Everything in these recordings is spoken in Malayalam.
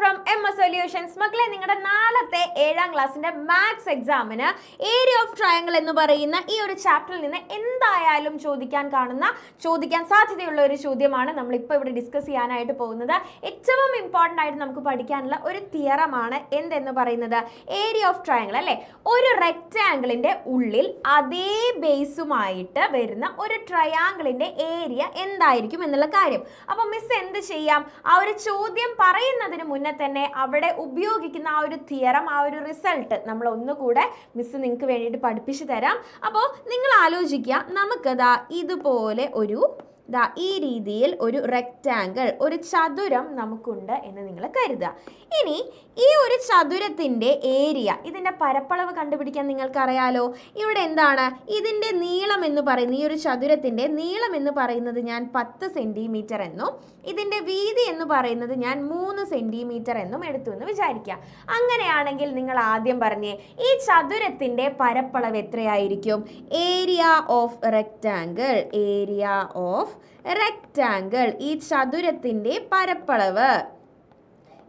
ഫ്രം എം എസ് സൊല്യൂഷൻസ് മക്കളെ നിങ്ങളുടെ നാളത്തെ ഏഴാം ക്ലാസ്സിന്റെ മാത്സ് എക്സാമിന് ഏരിയ ഓഫ് ട്രയങ്കിൾ എന്ന് പറയുന്ന ഈ ഒരു ചാപ്റ്ററിൽ നിന്ന് എന്തായാലും ചോദിക്കാൻ കാണുന്ന ചോദിക്കാൻ സാധ്യതയുള്ള ഒരു ചോദ്യമാണ് നമ്മൾ ഇപ്പോൾ ഇവിടെ ഡിസ്കസ് ചെയ്യാനായിട്ട് പോകുന്നത്. ഏറ്റവും ഇമ്പോർട്ടന്റ് ആയിട്ട് നമുക്ക് പഠിക്കാനുള്ള ഒരു തിയറമാണ് എന്തെന്ന് പറയുന്നത്? ഏരിയ ഓഫ് ട്രയങ്കിൾ അല്ലേ? ഒരു റെക്റ്റാങ്കിളിന്റെ ഉള്ളിൽ അതേ ബേസുമായിട്ട് വരുന്ന ഒരു ട്രയാങ്കിളിന്റെ ഏരിയ എന്തായിരിക്കും എന്നുള്ള കാര്യം. അപ്പോൾ മിസ് എന്ത് ചെയ്യാം? ആ ഒരു ചോദ്യം പറയുന്നതിന് മുന്നേ തന്നെ അവിടെ ഉപയോഗിക്കുന്ന ആ ഒരു തിയറം ആ ഒരു റിസൾട്ട് നമ്മൾ ഒന്നുകൂടെ മിസ് നിങ്ങൾക്ക് വേണ്ടിയിട്ട് പഠിപ്പിച്ചു തരാം. അപ്പോൾ നിങ്ങൾ ആലോചിക്കുക നമുക്കതാ ഇതുപോലെ ഒരു ദാ ഈ രീതിയിൽ ഒരു റെക്റ്റാങ്കിൾ ഒരു ചതുരം നമുക്കുണ്ട് എന്ന് നിങ്ങൾ കരുതുക. ഇനി ഈ ഒരു ചതുരത്തിന്റെ ഏരിയ ഇതിന്റെ പരപ്പളവ് കണ്ടുപിടിക്കാൻ നിങ്ങൾക്കറിയാലോ? ഇവിടെ എന്താണ്? ഇതിന്റെ നീളം എന്ന് പറയുന്ന ഈ ഒരു ചതുരത്തിന്റെ നീളം എന്ന് പറയുന്നത് ഞാൻ പത്ത് സെന്റിമീറ്റർ എന്നും ഇതിന്റെ വീതി എന്ന് പറയുന്നത് ഞാൻ മൂന്ന് സെന്റിമീറ്റർ എന്നും എടുത്തു എന്ന് വിചാരിക്കുക. അങ്ങനെയാണെങ്കിൽ നിങ്ങൾ ആദ്യം പറഞ്ഞേ ഈ ചതുരത്തിന്റെ പരപ്പളവ് എത്രയായിരിക്കും? Area of rectangle area of rectangle ഈ ചതുരത്തിന്റെ പരപ്പളവ്.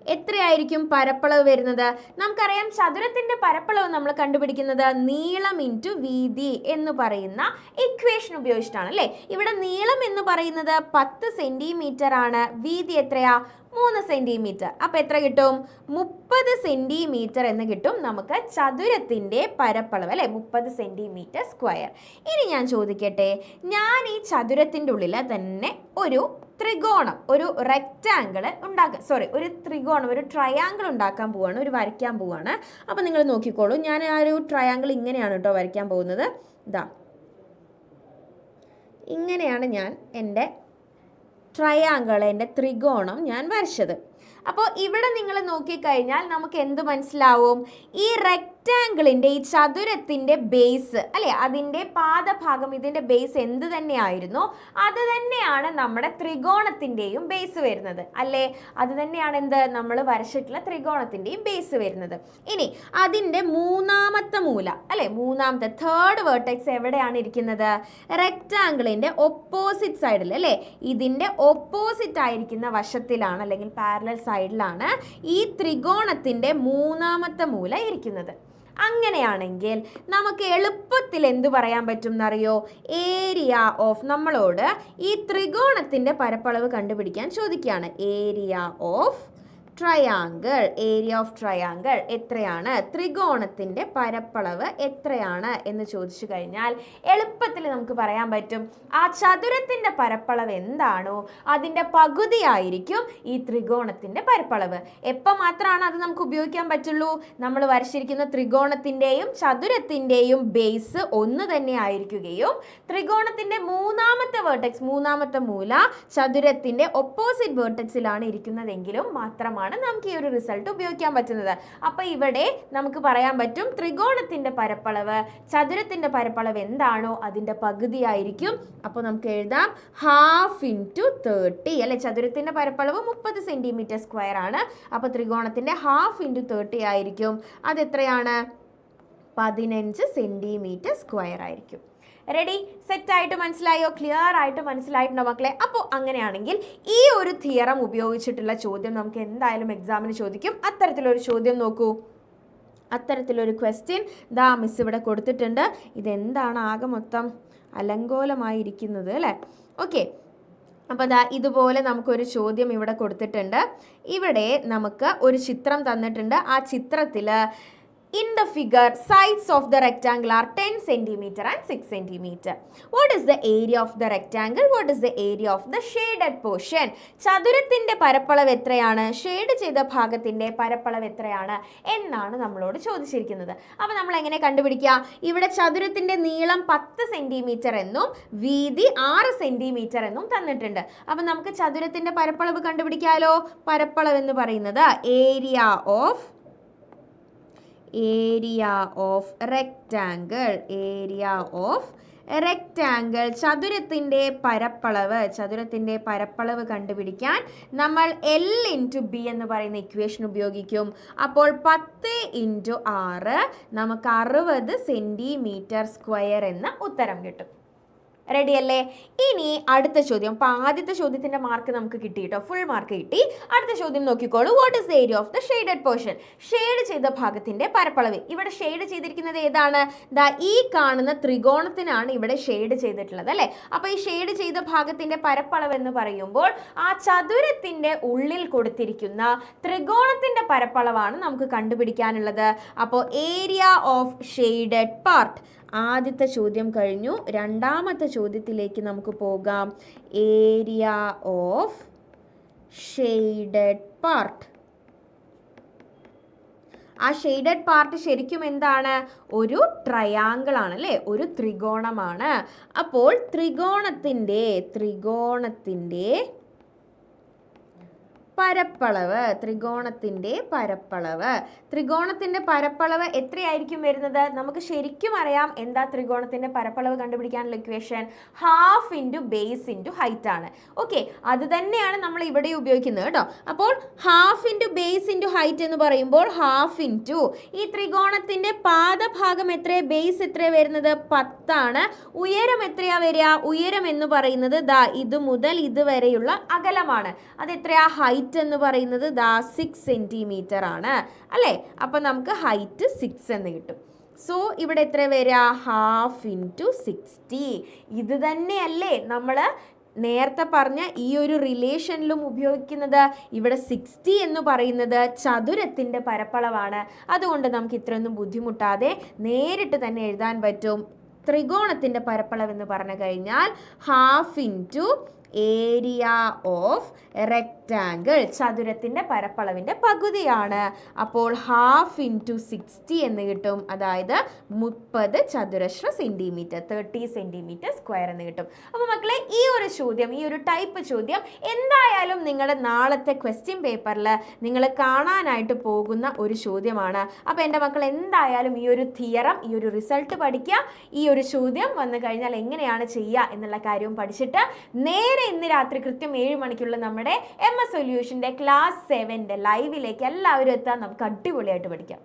എത്രയായിരിക്കും പരപ്പളവ് വരുന്നത്? നമുക്കറിയാം ചതുരത്തിന്റെ പരപ്പളവ് നമ്മൾ കണ്ടുപിടിക്കുന്നത് നീളം ഇന്റു വീതി എന്ന് പറയുന്ന ഇക്വേഷൻ ഉപയോഗിച്ചിട്ടാണ് അല്ലേ? ഇവിടെ നീളം എന്ന് പറയുന്നത് പത്ത് സെന്റിമീറ്റർ ആണ്. വീതി എത്രയാ? മൂന്ന് സെന്റിമീറ്റർ അപ്പോൾ എത്ര കിട്ടും? മുപ്പത് സെന്റിമീറ്റർ എന്ന് കിട്ടും നമുക്ക് ചതുരത്തിന്റെ പരപ്പളവ് അല്ലേ? മുപ്പത് സെന്റിമീറ്റർ സ്ക്വയർ. ഇനി ഞാൻ ചോദിക്കട്ടെ ഞാൻ ഈ ചതുരത്തിന്റെ ഉള്ളിൽ തന്നെ ഒരു ത്രികോണം ഒരു റെക്റ്റാങ്കിൾ ഉണ്ടാക്കുക സോറി ഒരു ത്രികോണം ഒരു ട്രയാങ്കിൾ ഉണ്ടാക്കാൻ പോവാണ് ഒരു വരയ്ക്കാൻ പോവാണ്. അപ്പോൾ നിങ്ങൾ നോക്കിക്കോളൂ ഞാൻ ആ ഒരു ട്രയാങ്കിൾ ഇങ്ങനെയാണ് കേട്ടോ വരയ്ക്കാൻ പോകുന്നത്. ഇതാ ഇങ്ങനെയാണ് ഞാൻ എന്റെ ട്രയാങ്കിൾ എന്റെ ത്രികോണം ഞാൻ വരച്ചത്. അപ്പോൾ ഇവിടെ നിങ്ങൾ നോക്കിക്കഴിഞ്ഞാൽ നമുക്ക് എന്ത് മനസ്സിലാവും? ഈ റെക്റ്റാങ്കിളിന്റെ ഈ ചതുരത്തിന്റെ ബേസ് അല്ലേ? അതിന്റെ പാദഭാഗം ഇതിന്റെ ബേസ് എന്ത് തന്നെയായിരുന്നോ അത് തന്നെയാണ് നമ്മുടെ ത്രികോണത്തിന്റെയും ബേസ് വരുന്നത്. അല്ലേ? അത് തന്നെയാണ് എന്ത്? നമ്മൾ വരച്ചിട്ടുള്ള ത്രികോണത്തിന്റെയും ബേസ് വരുന്നത്. ഇനി അതിന്റെ മൂന്നാമത്തെ മൂല അല്ലേ? മൂന്നാമത്തെ തേർഡ് വേർട്ടെക്സ് എവിടെയാണ് ഇരിക്കുന്നത്? റെക്റ്റാങ്കിളിന്റെ ഒപ്പോസിറ്റ് സൈഡിൽ അല്ലേ? ഇതിന്റെ ഒപ്പോസിറ്റ് ആയിരിക്കുന്ന വശത്തിലാണ് അല്ലെങ്കിൽ പാരലൽ സൈഡിലാണ് ഈ ത്രികോണത്തിന്റെ മൂന്നാമത്തെ മൂല ഇരിക്കുന്നത്. അങ്ങനെയാണെങ്കിൽ നമുക്ക് എളുപ്പത്തിൽ എന്ത് പറയാൻ പറ്റും എന്നറിയോ ഏരിയ ഓഫ് നമ്മളോട് ഈ ത്രികോണത്തിന്റെ പരപ്പളവ് കണ്ടുപിടിക്കാൻ ചോദിക്കുകയാണ്. Area of triangle area of triangle എത്രയാണ്? ത്രികോണത്തിന്റെ പരപ്പളവ് എത്രയാണ്? എന്ന് ചോദിച്ചു കഴിഞ്ഞാൽ എളുപ്പത്തിൽ നമുക്ക് പറയാൻ പറ്റും. ആ ചതുരത്തിന്റെ പരപ്പളവ് എന്താണോ അതിന്റെ പകുതിയായിരിക്കും ഈ ത്രികോണത്തിന്റെ പരപ്പളവ്. എപ്പോൾ മാത്രമാണ് അത് നമുക്ക് ഉപയോഗിക്കാൻ പറ്റുള്ളൂ? നമ്മൾ വരച്ചിരിക്കുന്ന ത്രികോണത്തിന്റെയും ചതുരത്തിന്റെയും ബേസ് ഒന്ന് തന്നെ ആയിരിക്കുകയും ത്രികോണത്തിന്റെ മൂന്നാമത്തെ വേർട്ടെക്സ് മൂന്നാമത്തെ മൂല ചതുരത്തിന്റെ ഒപ്പോസിറ്റ് വേർട്ടെക്സിലാണ് ഇരിക്കുന്നതെങ്കിലും മാത്രമാണ് നമുക്ക് ഈ ഒരു റിസൾട്ട് ഉപയോഗിക്കാൻ പറ്റുന്നത്. അപ്പോൾ ഇവിടെ നമുക്ക് പറയാൻ പറ്റും ത്രികോണത്തിന്റെ പരപ്പളവ് ചതുരത്തിന്റെ പരപ്പളവ് എന്താണോ അതിന്റെ പകുതിയായിരിക്കും. അപ്പോൾ നമുക്ക് എഴുതാം ഹാഫ് ഇന്റു തേർട്ടി അല്ലെ? ചതുരത്തിന്റെ പരപ്പളവ് മുപ്പത് സെന്റിമീറ്റർ സ്ക്വയർ ആണ്. അപ്പോൾ ത്രികോണത്തിന്റെ ഹാഫ് ഇന്റു തേർട്ടി ആയിരിക്കും. അതെത്രയാണ്? പതിനഞ്ച് സെന്റിമീറ്റർ സ്ക്വയർ ആയിരിക്കും. റെഡി സെറ്റ് ആയിട്ട് മനസ്സിലായോ? ക്ലിയർ ആയിട്ട് മനസ്സിലായിട്ടുണ്ടോ മക്കളെ? അപ്പോൾ അങ്ങനെയാണെങ്കിൽ ഈ ഒരു തിയറം ഉപയോഗിച്ചിട്ടുള്ള ചോദ്യം നമുക്ക് എന്തായാലും എക്സാമിന് ചോദിക്കും. അത്തരത്തിലൊരു ചോദ്യം നോക്കൂ. അത്തരത്തിലൊരു ക്വസ്റ്റ്യൻ ദാ മിസ് ഇവിടെ കൊടുത്തിട്ടുണ്ട്. ഇതെന്താണ് ആകെ മൊത്തം അലങ്കോലമായിരിക്കുന്നത് അല്ലേ? ഓക്കെ അപ്പോൾ ദാ ഇതുപോലെ നമുക്കൊരു ചോദ്യം ഇവിടെ കൊടുത്തിട്ടുണ്ട്. ഇവിടെ നമുക്ക് ഒരു ചിത്രം തന്നിട്ടുണ്ട്. ആ ചിത്രത്തിൽ in the figure sides of the rectangle are 10 centimeter and 6 centimeter. What is the area of the rectangle? What is the area of the shaded portion? ചതുരത്തിന്റെ പരപ്പളവ് എത്രയാണ്? ഷെയ്ഡ് ചെയ്ത ഭാഗത്തിന്റെ പരപ്പളവ് എത്രയാണ്? എന്നാണ് നമ്മളോട് ചോദിച്ചിരിക്കുന്നത്. അപ്പോൾ നമ്മൾ എങ്ങനെ കണ്ടുപിടിക്കുക? ഇവിടെ ചതുരത്തിന്റെ നീളം പത്ത് സെന്റിമീറ്റർ എന്നും വീതി ആറ് സെന്റിമീറ്റർ എന്നും തന്നിട്ടുണ്ട്. അപ്പോൾ നമുക്ക് ചതുരത്തിന്റെ പരപ്പളവ് കണ്ടുപിടിക്കാലോ? പരപ്പളവ് എന്ന് പറയുന്നത് area of area of rectangle area of rectangle ചതുരത്തിന്റെ പരപ്പളവ് ചതുരത്തിന്റെ പരപ്പളവ് കണ്ടുപിടിക്കാൻ നമ്മൾ എൽ ഇന്റു ബി എന്ന് പറയുന്ന ഇക്വേഷൻ ഉപയോഗിക്കും. അപ്പോൾ പത്ത് ഇന്റു ആറ് നമുക്ക് അറുപത് സെന്റിമീറ്റർ സ്ക്വയർ എന്ന ഉത്തരം കിട്ടും. റെഡി അല്ലേ? ഇനി അടുത്ത ചോദ്യം. അപ്പോൾ ആദ്യത്തെ ചോദ്യത്തിന്റെ മാർക്ക് നമുക്ക് കിട്ടി കേട്ടോ ഫുൾ മാർക്ക് കിട്ടി. അടുത്ത ചോദ്യം നോക്കിക്കോളൂ. What is area of the shaded portion shade ചെയ്ത ഭാഗത്തിന്റെ പരപ്പളവ്. ഇവിടെ ഷെയ്ഡ് ചെയ്തിരിക്കുന്നത് ഏതാണ്? ഈ കാണുന്ന ത്രികോണത്തിനാണ് ഇവിടെ ഷെയ്ഡ് ചെയ്തിട്ടുള്ളത് അല്ലേ? അപ്പോൾ ഈ ഷെയ്ഡ് ചെയ്ത ഭാഗത്തിന്റെ പരപ്പളവ് എന്ന് പറയുമ്പോൾ ആ ചതുരത്തിന്റെ ഉള്ളിൽ കൊടുത്തിരിക്കുന്ന ത്രികോണത്തിന്റെ പരപ്പളവാണ് നമുക്ക് കണ്ടുപിടിക്കാനുള്ളത്. അപ്പോൾ ഏരിയ ഓഫ് ഷെയ്ഡഡ് പാർട്ട് ആദ്യത്തെ ചോദ്യം കഴിഞ്ഞു. രണ്ടാമത്തെ ചോദ്യത്തിലേക്ക് നമുക്ക് പോകാം. ഏരിയ ഓഫ് ഷെയ്ഡഡ് പാർട്ട് ആ ഷെയ്ഡഡ് പാർട്ട് ശരിക്കും എന്താണ്? ഒരു ട്രയാങ്കിൾ ആണ് അല്ലേ? ഒരു ത്രികോണമാണ്. അപ്പോൾ ത്രികോണത്തിന്റെ ത്രികോണത്തിന്റെ പരപ്പളവ് ത്രികോണത്തിന്റെ പരപ്പളവ്. ത്രികോണത്തിന്റെ പരപ്പളവ് എത്രയായിരിക്കും വരുന്നത്? നമുക്ക് ശരിക്കും അറിയാം എന്താ ത്രികോണത്തിന്റെ പരപ്പളവ് കണ്ടുപിടിക്കാനുള്ള equation half into base into height ആണ്. ഓക്കെ അത് തന്നെയാണ് നമ്മൾ ഇവിടെ ഉപയോഗിക്കുന്നത് കേട്ടോ. അപ്പോൾ half into base into height എന്ന് പറയുമ്പോൾ ഹാഫ് ഇന്റു ഈ ത്രികോണത്തിന്റെ പാദഭാഗം എത്ര ബേസ് എത്ര വരുന്നത്? പത്താണ്. ഉയരം എത്രയാ വരിക? ഉയരം എന്ന് പറയുന്നത് ദാ ഇത് മുതൽ ഇതുവരെയുള്ള അകലമാണ്. അത് എത്രയാ ഹൈറ്റ് എന്ന് പറയുന്നത് ദാ സിക്സ് സെന്റിമീറ്റർ ആണ്. അല്ലേ? അപ്പം നമുക്ക് ഹൈറ്റ് സിക്സ് എന്ന് കിട്ടും. സോ ഇവിടെ എത്ര വരിക ഹാഫ് ഇന്റു സിക്സ്റ്റി ഇത് തന്നെയല്ലേ നമ്മൾ നേരത്തെ പറഞ്ഞ ഈ ഒരു റിലേഷനിലും ഉപയോഗിക്കുന്നത്. ഇവിടെ സിക്സ്റ്റി എന്ന് പറയുന്നത് ചതുരത്തിന്റെ പരപ്പളവാണ്. അതുകൊണ്ട് നമുക്ക് ഇത്രയൊന്നും ബുദ്ധിമുട്ടാതെ നേരിട്ട് തന്നെ എഴുതാൻ പറ്റും. ത്രികോണത്തിന്റെ പരപ്പളവെന്ന് പറഞ്ഞു കഴിഞ്ഞാൽ half into area of rectangle ചതുരത്തിന്റെ പരപ്പളവിന്റെ പകുതിയാണ്. അപ്പോൾ ഹാഫ് ഇന്റു സിക്സ്റ്റി എന്ന് കിട്ടും. അതായത് മുപ്പത് ചതുരശ്ര സെന്റിമീറ്റർ തേർട്ടി സെന്റിമീറ്റർ സ്ക്വയർ എന്ന് കിട്ടും. അപ്പോൾ മക്കളെ ഈ ഒരു ചോദ്യം ഈ ഒരു ടൈപ്പ് ചോദ്യം എന്തായാലും നിങ്ങളുടെ നാളത്തെ ക്വസ്റ്റ്യൻ പേപ്പറിൽ നിങ്ങൾ കാണാനായിട്ട് പോകുന്ന ഒരു ചോദ്യമാണ്. അപ്പോൾ എന്റെ മക്കൾ എന്തായാലും ഈ ഒരു തിയറം ഈ ഒരു റിസൾട്ട് പഠിക്കുക. ഈ ഒരു ചോദ്യം വന്നു കഴിഞ്ഞാൽ എങ്ങനെയാണ് ചെയ്യുക എന്നുള്ള കാര്യവും പഠിച്ചിട്ട് നേരെ ഇന്ന് രാത്രി കൃത്യം ഏഴ് മണിക്കുള്ള നമ്മുടെ എം എസ് സൊല്യൂഷന്റെ ക്ലാസ് സെവന്റെ ലൈവിലേക്ക് എല്ലാവരും എത്താൻ നമുക്ക് അടിപൊളിയായിട്ട് പഠിക്കാം.